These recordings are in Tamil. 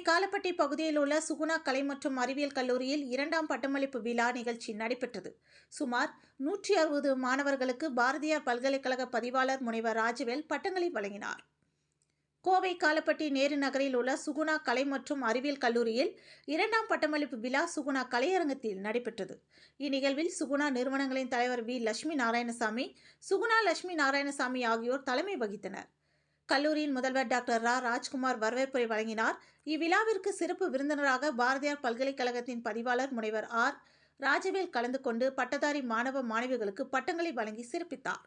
காலப்பட்டி பகுதியில் உள்ள சுகுணா கலை மற்றும் அறிவியல் கல்லூரியில் இரண்டாம் பட்டமளிப்பு விழா நிகழ்ச்சி நடைபெற்றது. சுமார் நூற்றி அறுபது மாணவர்களுக்கு பாரதியார் பல்கலைக்கழக பதிவாளர் முனைவர் ராஜவேல் பட்டங்களை வழங்கினார். கோவை காலப்பட்டி நேரு நகரில் உள்ள சுகுணா கலை மற்றும் அறிவியல் கல்லூரியில் இரண்டாம் பட்டமளிப்பு விழா சுகுணா கலையரங்கத்தில் நடைபெற்றது. இந்நிகழ்வில் சுகுணா நிறுவனங்களின் தலைவர் வி. லட்சுமி நாராயணசாமி சுகுணா லட்சுமி நாராயணசாமி ஆகியோர் தலைமை வகித்தனர். கல்லூரியின் முதல்வர் டாக்டர் ரா. ராஜ்குமார் வரவேற்புரை வழங்கினார். இவ்விழாவிற்கு சிறப்பு விருந்தினராக பாரதியார் பல்கலைக்கழகத்தின் பதிவாளர் முனைவர் ஆர். ராஜவேல் கலந்து கொண்டு பட்டதாரி மாணவ மாணவிகளுக்கு பட்டங்களை வழங்கி சிறப்பித்தார்.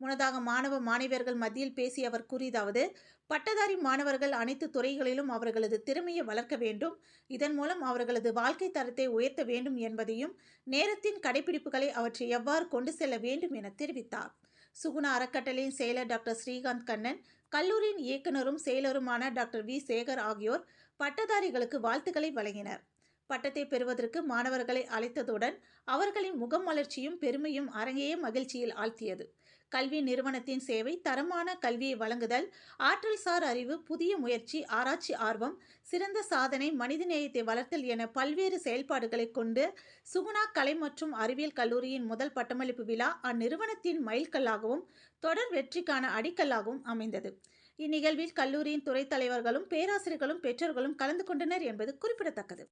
முன்னதாக மாணவ மாணவியர்கள் மத்தியில் பேசிய அவர் கூறியதாவது பட்டதாரி மாணவர்கள் அனைத்து துறைகளிலும் அவர்களது திறமையை வளர்க்க வேண்டும். இதன் மூலம் அவர்களது வாழ்க்கை தரத்தை உயர்த்த வேண்டும் என்பதையும் நேரத்தின் கடைபிடிப்புகளை அவற்றை எவ்வாறு கொண்டு செல்ல வேண்டும் என தெரிவித்தார். சுகுணா அறக்கட்டளையின் செயலர் டாக்டர் ஸ்ரீகாந்த் கண்ணன் கல்லூரியின் இயக்குனரும் செயலருமான டாக்டர் வி. சேகர் ஆகியோர் பட்டதாரிகளுக்கு வாழ்த்துக்களை வழங்கினர். பட்டத்தை பெறுவதற்கு மாணவர்களை அழைத்ததுடன் அவர்களின் முகம் மலர்ச்சியும் பெருமையும் அரங்கேய மகிழ்ச்சியில் ஆழ்த்தியது. கல்வி நிறுவனத்தின் சேவை தரமான கல்வியை வழங்குதல் ஆற்றல்சார் அறிவு புதிய முயற்சி ஆராய்ச்சி ஆர்வம் சிறந்த சாதனை மனிதநேயத்தை வளர்த்தல் என பல்வேறு செயல்பாடுகளை கொண்டு சுகுணா கலை மற்றும் அறிவியல் கல்லூரியின் முதல் பட்டமளிப்பு விழா அந்நிறுவனத்தின் மைல்கல்லாகவும் தொடர் வெற்றிக்கான அடிக்கல்லாகவும் அமைந்தது. இந்நிகழ்வில் கல்லூரியின் துறை தலைவர்களும் பேராசிரியர்களும் பெற்றோர்களும் கலந்து கொண்டனர் என்பது குறிப்பிடத்தக்கது.